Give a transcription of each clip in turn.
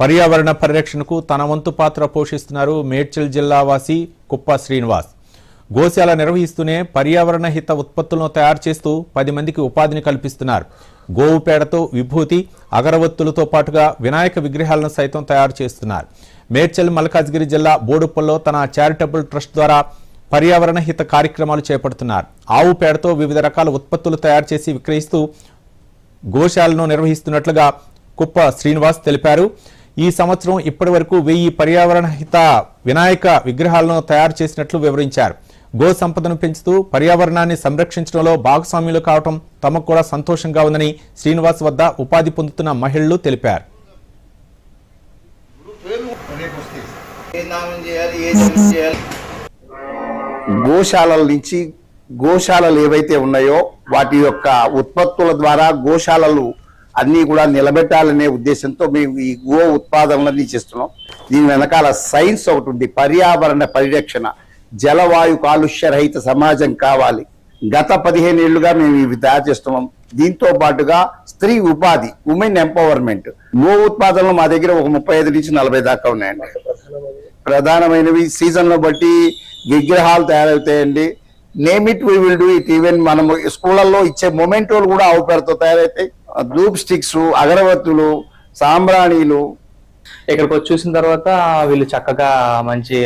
పర్యావరణ పరిరక్షణకు తన వంతు పాత్ర పోషిస్తున్నారు మేడ్చల్ జిల్లా వాసి కుప్ప శ్రీనివాస్. గోశాల నిర్వహిస్తూనే పర్యావరణ హిత ఉత్పత్తులను తయారు చేస్తూ పది మందికి ఉపాధిని కల్పిస్తున్నారు. గోవు పేడతో విభూతి అగరవత్తులతో పాటుగా వినాయక విగ్రహాలను సైతం తయారు చేస్తున్నారు. మేడ్చల్ మల్కాజ్గిరి జిల్లా బోడుప్పల్లో తన చారిటబుల్ ట్రస్ట్ ద్వారా పర్యావరణ హిత కార్యక్రమాలు చేపడుతున్నారు. ఆవు పేడతో వివిధ రకాల ఉత్పత్తులు తయారు చేసి విక్రయిస్తూ గోశాలను నిర్వహిస్తున్నట్లుగా కుప్ప శ్రీనివాస్ తెలిపారు. ఈ సంవత్సరం ఇప్పటి వరకు వెయ్యి పర్యావరణ హిత వినాయక విగ్రహాలను తయారు చేసినట్లు వివరించారు. గో సంపదను పెంచుతూ పర్యావరణాన్ని సంరక్షించడంలో భాగస్వామ్యులు కావటం తమకు కూడా సంతోషంగా ఉందని శ్రీనివాస్ వద్ద ఉపాధి పొందుతున్న మహిళలు తెలిపారు. గోశాలల నుంచి గోశాలలు ఏవైతే ఉన్నాయో వాటి యొక్క ఉత్పత్తుల ద్వారా గోశాలలు అన్నీ కూడా నిలబెట్టాలనే ఉద్దేశంతో మేము ఈ గో ఉత్పాదనలన్నీ చేస్తున్నాం. దీని వెనకాల సైన్స్ ఒకటి ఉంది పర్యావరణ పరిరక్షణ. జలవాయు కాలుష్య రహిత సమాజం కావాలి. గత పదిహేను ఏళ్ళుగా మేము ఇవి తయారు చేస్తున్నాం. దీంతో పాటుగా స్త్రీ ఉపాధి ఉమెన్ ఎంపవర్మెంట్. గో ఉత్పాదనలు మా దగ్గర ఒక ముప్పై ఐదు నుంచి నలభై దాకా ఉన్నాయండి. ప్రధానమైనవి సీజన్లో బట్టి విగ్రహాలు తయారవుతాయండి. Name it we will do it. Even మనము స్కూళ్ళల్లో ఇచ్చే మొమెంటోలు కూడా ఆవు పేరుతో తయారవుతాయి. ధూప్ స్టిక్స్ అగరబత్తులు సాంబ్రాణీలు. ఇక్కడికి వచ్చి చూసిన తర్వాత వీళ్ళు చక్కగా మంచి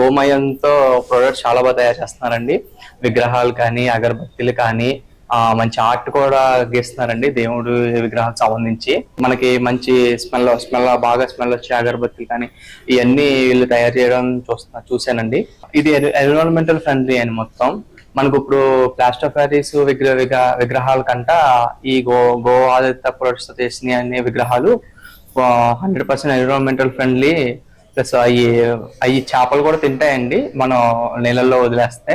గోమయంతో ప్రొడక్ట్స్ చాలా బాగా తయారు చేస్తున్నారండి. విగ్రహాలు కానీ అగరబత్తీలు కానీ ఆ మంచి ఆర్ట్ కూడా గీస్తున్నారండి దేవుడు విగ్రహాలకు సంబంధించి. మనకి మంచి స్మెల్ స్మెల్ బాగా స్మెల్ వచ్చే అగరబత్తీలు కానీ ఇవన్నీ వీళ్ళు తయారు చేయడం చూస్తున్నా చూశానండి. ఇది ఎన్విరాన్మెంటల్ ఫ్రెండ్లీ అని మొత్తం. మనకు ఇప్పుడు ప్లాస్టర్ ప్యారిస్ విగ్రహ విగ్రహాల కంట ఈ గో గో ఆదిత్య ప్రొడక్ట్స్ అనే విగ్రహాలు hundred percent environmental friendly plus అవి అవి చేపలు కూడా తింటాయండి మనం నీళ్ళల్లో వదిలేస్తే.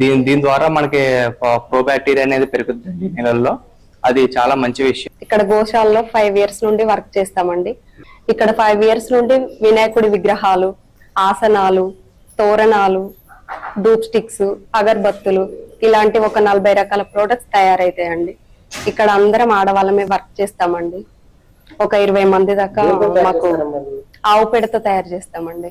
దీని దీని ద్వారా మనకి ప్రోబ్యాక్టీరియా అనేది పెరుగుతుందండి నీళ్ళల్లో. అది చాలా మంచి విషయం. ఇక్కడ గోశాలలో ఫైవ్ ఇయర్స్ నుండి వర్క్ చేస్తామండి. ఇక్కడ ఫైవ్ ఇయర్స్ నుండి వినాయకుడి విగ్రహాలు ఆసనాలు తోరణాలు డూప్ స్టిక్స్ అగరబత్తులు ఇలాంటి ఒక నలభై రకాల ప్రోడక్ట్స్ తయారైతాయండి. ఇక్కడ అందరం ఆడవాళ్ళమే వర్క్ చేస్తామండి. ఒక ఇరవై మంది దాకా మాకు ఆవు పేడతో తయారు చేస్తామండి.